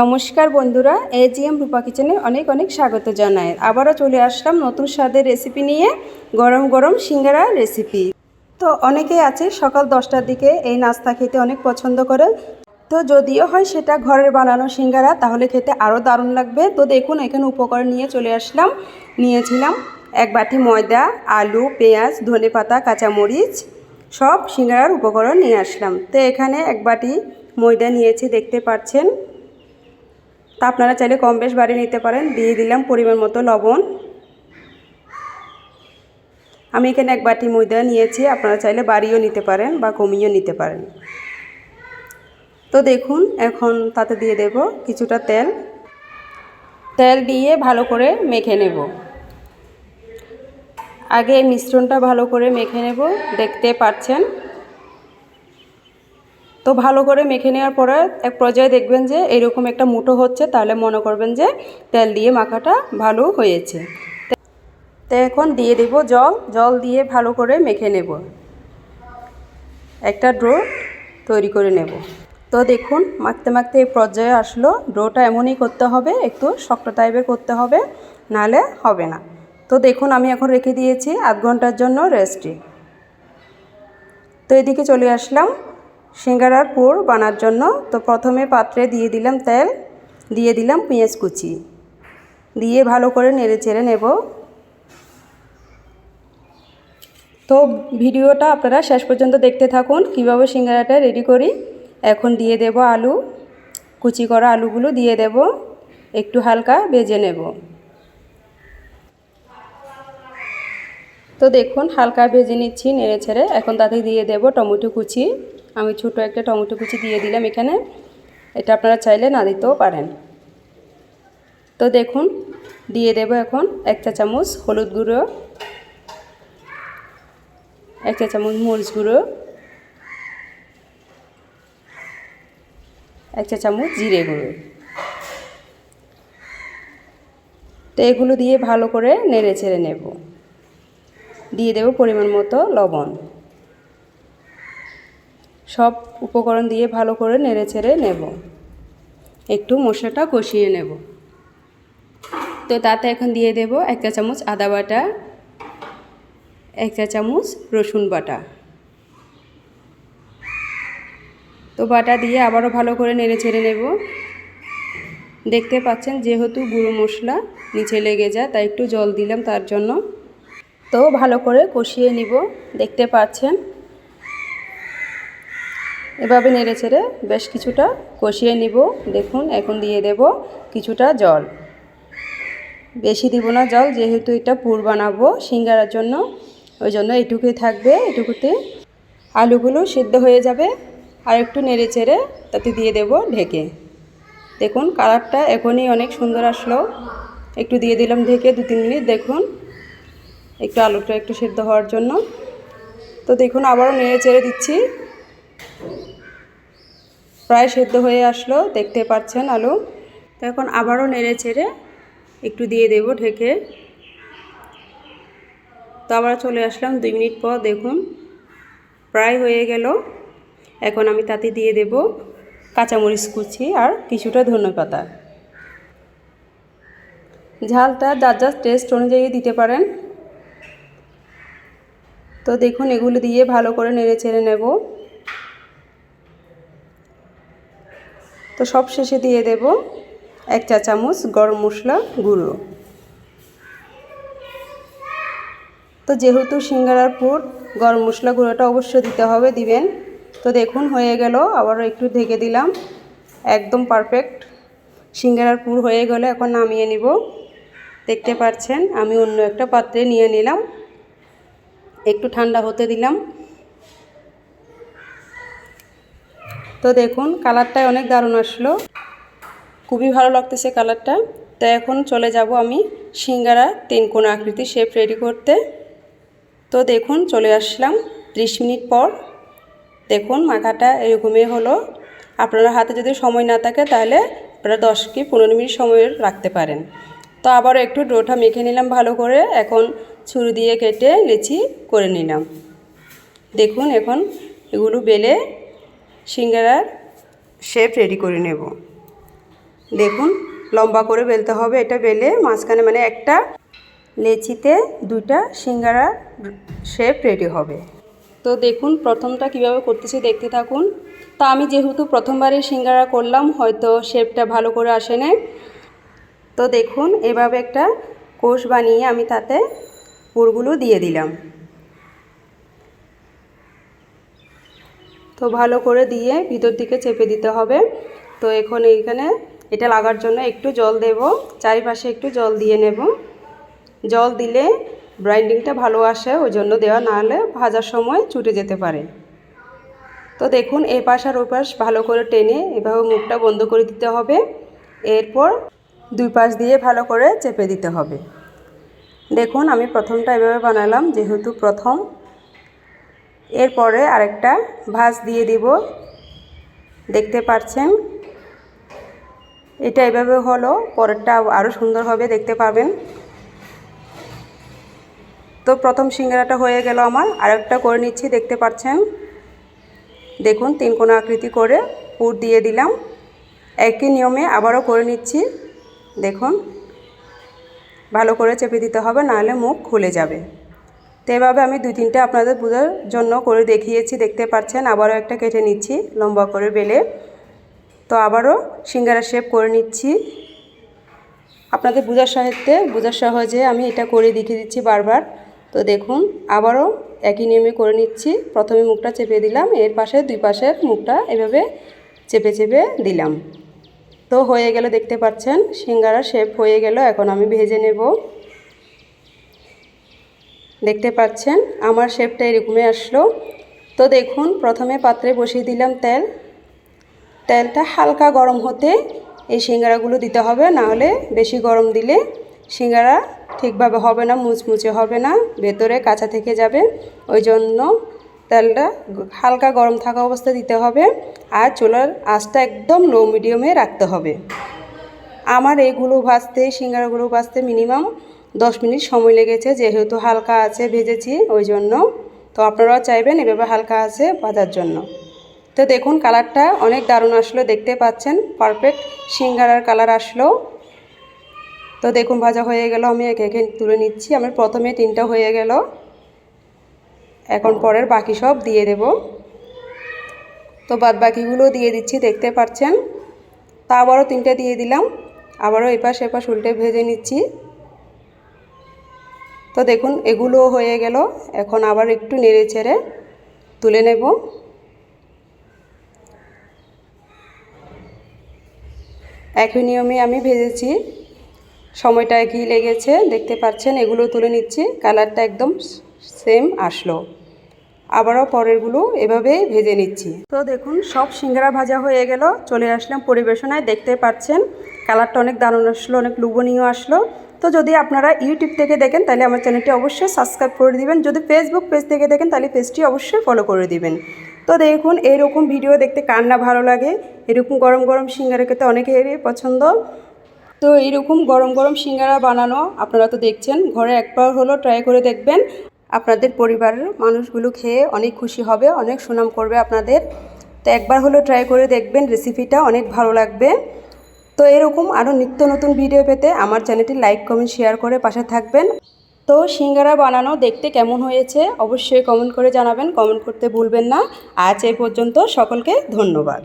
নমস্কার বন্ধুরা এজিএম রূপা কিচেনে অনেক অনেক স্বাগত জানাই। আবারও চলে আসলাম নতুন স্বাদের রেসিপি নিয়ে, গরম গরম সিঙ্গারা রেসিপি তো অনেকেই আছে সকাল দশটার দিকে এই নাস্তা খেতে অনেক পছন্দ করে। তো যদিও হয় সেটা ঘরের বানানো সিঙ্গারা, তাহলে খেতে আরও দারুণ লাগবে। তো দেখুন, এখানে উপকরণ নিয়ে চলে আসলাম। নিয়েছিলাম এক বাটি ময়দা, আলু, পেঁয়াজ, ধনে পাতা, কাঁচামরিচ, সব সিঙ্গারার উপকরণ নিয়ে আসলাম। তো এখানে এক বাটি ময়দা নিয়েছি, দেখতে পাচ্ছেন। তা আপনারা চাইলে কম বেশ বাড়িয়ে নিতে পারেন। দিয়ে দিলাম পরিমাণ মতো লবণ। আমি এখানে এক বাটি ময়দা নিয়েছি, আপনারা চাইলে বাড়িয়েও নিতে পারেন বা কমিয়েও নিতে পারেন। তো দেখুন, এখন তাতে দিয়ে দেব কিছুটা তেল। তেল দিয়ে ভালো করে মেখে নেব। আগে মিশ্রণটা ভালো করে মেখে নেব, দেখতে পাচ্ছেন। তো ভালো করে মেখে নেওয়ার পরে এক পর্যায়ে দেখবেন যে এরকম একটা মুঠো হচ্ছে, তাহলে মনে করবেন যে তেল দিয়ে মাখাটা ভালো হয়েছে। তো এখন দিয়ে দেব জল জল দিয়ে ভালো করে মেখে নেব। একটা ড্রো তৈরি করে নেব। তো দেখুন, মাখতে মাখতে এই পর্যায়ে আসলো। ডোটা এমনই করতে হবে, একটু শক্ত টাইপের করতে হবে নাহলে হবে না। তো দেখুন, আমি এখন রেখে দিয়েছি আধ ঘণ্টার জন্য রেস্টে তো এদিকে চলে আসলাম। সিঙ্গারার পুর বানার জন্য তো প্রথমে পাত্রে দিয়ে দিলাম তেল, দিয়ে দিলাম পেঁয়াজ কুচি। দিয়ে ভালো করে নেড়ে চেড়ে নেব। তো ভিডিওটা আপনারা শেষ পর্যন্ত দেখতে থাকুন, কীভাবে সিঙ্গারাটা রেডি করি। এখন দিয়ে দেব আলু, কুচি করা আলুগুলো দিয়ে দেব, একটু হালকা ভেজে নেব। তো দেখুন, হালকা ভেজে নিচ্ছি, নেড়ে ছেড়ে এখন তাতে দিয়ে দেব টমেটো কুচি। আমি ছোটো একটা টমেটো কুচি দিয়ে দিলাম এখানে। এটা আপনারা চাইলে না দিতেও পারেন। তো দেখুন, দিয়ে দেব এখন এক চা চামচ হলুদ গুঁড়ো, এক চা চামচ মরিচ গুঁড়ো, এক চা চামচ জিরে গুঁড়ো। তো এগুলো দিয়ে ভালো করে নেড়ে ছেড়ে নেব। দিয়ে দেব পরিমাণ মতো লবণ। সব উপকরণ দিয়ে ভালো করে নেড়ে ছেড়ে নেব। একটু মশলাটা কষিয়ে নেব। তো তাতে এখন দিয়ে দেব এক চা চামচ আদা বাটা, এক চা চামচ রসুন বাটা। তো বাটা দিয়ে আবারও ভালো করে নেড়ে ছেড়ে নেব। দেখতে পাচ্ছেন যেহেতু গুঁড়ো মশলা নিচে লেগে যায়, তাই একটু জল দিলাম তার জন্য। তো ভালো করে কষিয়ে নিব। দেখতে পাচ্ছেন এভাবে নেড়ে ছেড়ে বেশ কিছুটা কষিয়ে নিব। দেখুন, এখন দিয়ে দেব কিছুটা জল। বেশি দিব না জল, যেহেতু এটা পুর বানাবো সিঙ্গারার জন্য, ওই জন্য এটুকুই থাকবে, এটুকুতে। আলুগুলো সিদ্ধ হয়ে যাবে, আর একটু নেড়ে চেড়ে তাতে দিয়ে দেব ঢেকে। দেখুন, কালারটা এখনই অনেক সুন্দর আসলো। একটু দিয়ে দিলাম ঢেকে দু তিন মিনিট, দেখুন। একটু আলুটা একটু সিদ্ধ হওয়ার জন্য। তো দেখুন, আবারও নেড়ে চেড়ে দিচ্ছি। প্রায় সেদ্ধ হয়ে আসলো, দেখতে পাচ্ছেন আলু। তো এখন আবারও নেড়ে চেড়ে একটু দিয়ে দেব ঢেকে। তো আবার চলে আসলাম দুই মিনিট পর, দেখুন, প্রায় হয়ে গেল। এখন আমি তাতে দিয়ে দেব কাঁচামরিচ কুচি আর কিছুটা ধনে পাতা। ঝালটা যার যার টেস্ট অনুযায়ী দিতে পারেন। তো দেখুন, এগুলো দিয়ে ভালো করে নেড়ে ছেড়ে নেব। তো সব শেষে দিয়ে দেব এক চা চামচ গরম মশলা গুঁড়ো। তো যেহেতু সিঙ্গারার পুর, গরম মশলা গুঁড়োটা অবশ্যই দিতে হবে, দিবেন। তো দেখুন, হয়ে গেল, আবারও একটু ঢেকে দিলাম। একদম পারফেক্ট সিঙ্গারার পুর হয়ে গেলে, এখন নামিয়ে নিব। দেখতে পাচ্ছেন, আমি অন্য একটা পাত্রে নিয়ে নিলাম। একটু ঠান্ডা হতে দিলাম। তো দেখুন কালারটাই অনেক দারুণ আসলো। খুবই ভালো লাগতেছে কালারটা। তো এখন চলে যাব আমি সিঙ্গারা তিন কোণ আকৃতি শেপ রেডি করতে। তো দেখুন, চলে আসলাম ত্রিশ মিনিট পর। দেখুন মাখাটা এরকমই হলো। আপনারা হাতে যদি সময় না থাকে, তাহলে আপনারা দশ কি পনেরো মিনিট সময় রাখতে পারেন। তো আবার একটু ডোটা মেখে নিলাম ভালো করে। এখন ছুরি দিয়ে কেটে লেচি করে নিলাম। দেখুন, এখন এগুলো বেলে সিঙ্গারার শেপ রেডি করে নেব। দেখুন লম্বা করে বেলতে হবে। এটা বেলে মাঝখানে মানে একটা লেচিতে দুইটা সিঙ্গারা শেপ রেডি হবে। তো দেখুন প্রথমটা কীভাবে করতেছি দেখতে থাকুন। তো আমি যেহেতু প্রথমবারই সিঙ্গারা করলাম হয়তো শেপটা ভালো করে আসে নাই। তো দেখুন এভাবে একটা কোষ বানিয়ে আমি তাতে পুরগুলো দিয়ে দিলাম। তো ভালো করে দিয়ে ভিতর দিকে চেপে দিতে হবে। তো এখন এইখানে এটা লাগার জন্য একটু জল দেব, চারিপাশে একটু জল দিয়ে নেব। জল দিলে ব্রাইন্ডিংটা ভালো আসে ওই জন্য দেওয়া না হলে ভাজার সময় ছুটে যেতে পারে। তো দেখুন এ পাশ আর ওই পাশ ভালো করে টেনে এভাবে মুখটা বন্ধ করে দিতে হবে। এরপর দুই পাশ দিয়ে ভালো করে চেপে দিতে হবে। দেখুন, আমি প্রথমটা এভাবে বানালাম, যেহেতু প্রথম। এরপরে আরেকটা ভাজ দিয়ে দিব। দেখতে পাচ্ছেন? এটা এভাবে হলো, পরেরটা আরও সুন্দর হবে, দেখতে পাবেন। তো প্রথম সিঙ্গারাটা হয়ে গেল আমার, আরেকটা করে নিচ্ছি, দেখতে পাচ্ছেন? দেখুন, তিন কোনা আকৃতি করে পুর দিয়ে দিলাম। একই নিয়মে আবারও করে নিচ্ছি। দেখুন, ভালো করে চেপে দিতে হবে, নাহলে মুখ খুলে যাবে। তো এভাবে আমি দুই তিনটে আপনাদের বোঝার জন্য করে দেখিয়েছি, দেখতে পাচ্ছেন। আবারও একটা কেটে নিচ্ছি লম্বা করে বেলে। তো আবারও সিঙ্গারা শেপ করে নিচ্ছি। আপনাদের বোঝার সাহিত্যে বোঝার সহজে আমি এটা করে দেখিয়ে দিচ্ছি বারবার। তো দেখুন, আবারও একই নিয়মে করে নিচ্ছি। প্রথমে মুখটা চেপে দিলাম, এর পাশে, দুই পাশের মুখটা এভাবে চেপে চেপে দিলাম। তো হয়ে গেল, দেখতে পাচ্ছেন, সিঙ্গারা শেপ হয়ে গেল, এখন আমি ভেজে নেব। দেখতে পাচ্ছেন? আমার শেপটা এরকমই আসলো। তো দেখুন, প্রথমে পাত্রে বসিয়ে দিলাম তেল। তেলটা হালকা গরম হতে এই সিঙ্গারাগুলো দিতে হবে, না হলে বেশি গরম দিলে সিঙ্গারা ঠিকভাবে হবে না, মুচমুচে হবে না, ভেতরে কাঁচা থেকে যাবে। ওই জন্য তেলটা হালকা গরম থাকা অবস্থায় দিতে হবে আর চুলার আঁচটা একদম লো মিডিয়ামে রাখতে হবে। আমার এইগুলো ভাজতে, সিঙ্গারাগুলো ভাজতে মিনিমাম দশ মিনিট সময় লেগেছে, যেহেতু হালকা আছে ভেজেছি ওই জন্য। তো আপনারাও চাইবেন এভাবে হালকা আছে ভাজার জন্য। তো দেখুন কালারটা অনেক দারুণ আসলো, দেখতে পাচ্ছেন? পারফেক্ট সিঙ্গারার কালার আসলো। তো দেখুন ভাজা হয়ে গেল, আমি একে একে তুলে নিচ্ছি। আমার প্রথমে তিনটা হয়ে গেল। এখন পরের বাকি সব দিয়ে দেব। তো বাদ বাকিগুলো দিয়ে দিচ্ছি, দেখতে পাচ্ছেন? তা আবারও তিনটে দিয়ে দিলাম। আবারও এপাশ এপাশ উল্টে ভেজে নিচ্ছি। তো দেখুন এগুলো হয়ে গেল। এখন আবার একটু নেড়ে ছেড়ে তুলে নেব। একই নিয়মে আমি ভেজেছি। সময়টা একই লেগেছে, দেখতে পাচ্ছেন, এগুলো তুলে নিচ্ছি। কালারটা একদম সেম আসলো। আবারও পরেরগুলো এভাবে ভেজে নিচ্ছি। তো দেখুন, সব সিঙ্গারা ভাজা হয়ে গেল। চলে আসলাম পরিবেশনায়, দেখতে পাচ্ছেন, কালারটা অনেক দারুণ আসলো, অনেক লুবনীয় আসলো। তো যদি আপনারা ইউটিউব থেকে দেখেন, তাহলে আমার চ্যানেলটি অবশ্যই সাবস্ক্রাইব করে দিবেন। যদি ফেসবুক পেজ থেকে দেখেন, তাহলে পেজটি অবশ্যই ফলো করে দিবেন। তো দেখুন, এরকম ভিডিও দেখতে কার না ভালো লাগে? এরকম গরম গরম সিঙ্গারা খেতে অনেকেরই পছন্দ। তো এইরকম গরম গরম সিঙ্গারা বানানো আপনারা তো দেখছেন, ঘরে একবার হলো ট্রাই করে দেখবেন। আপনাদের পরিবারের মানুষগুলো খেয়ে অনেক খুশি হবে, অনেক সুনাম করবে আপনাদের। তো একবার হলো ট্রাই করে দেখবেন রেসিপিটা অনেক ভালো লাগবে। তো এরকম আরও নিত্য নতুন ভিডিও পেতে আমার চ্যানেলটি লাইক কমেন্ট শেয়ার করে পাশে থাকবেন। তো সিঙ্গারা বানানো দেখতে কেমন হয়েছে অবশ্যই কমেন্ট করে জানাবেন কমেন্ট করতে ভুলবেন না। আজ এ পর্যন্ত সকলকে ধন্যবাদ।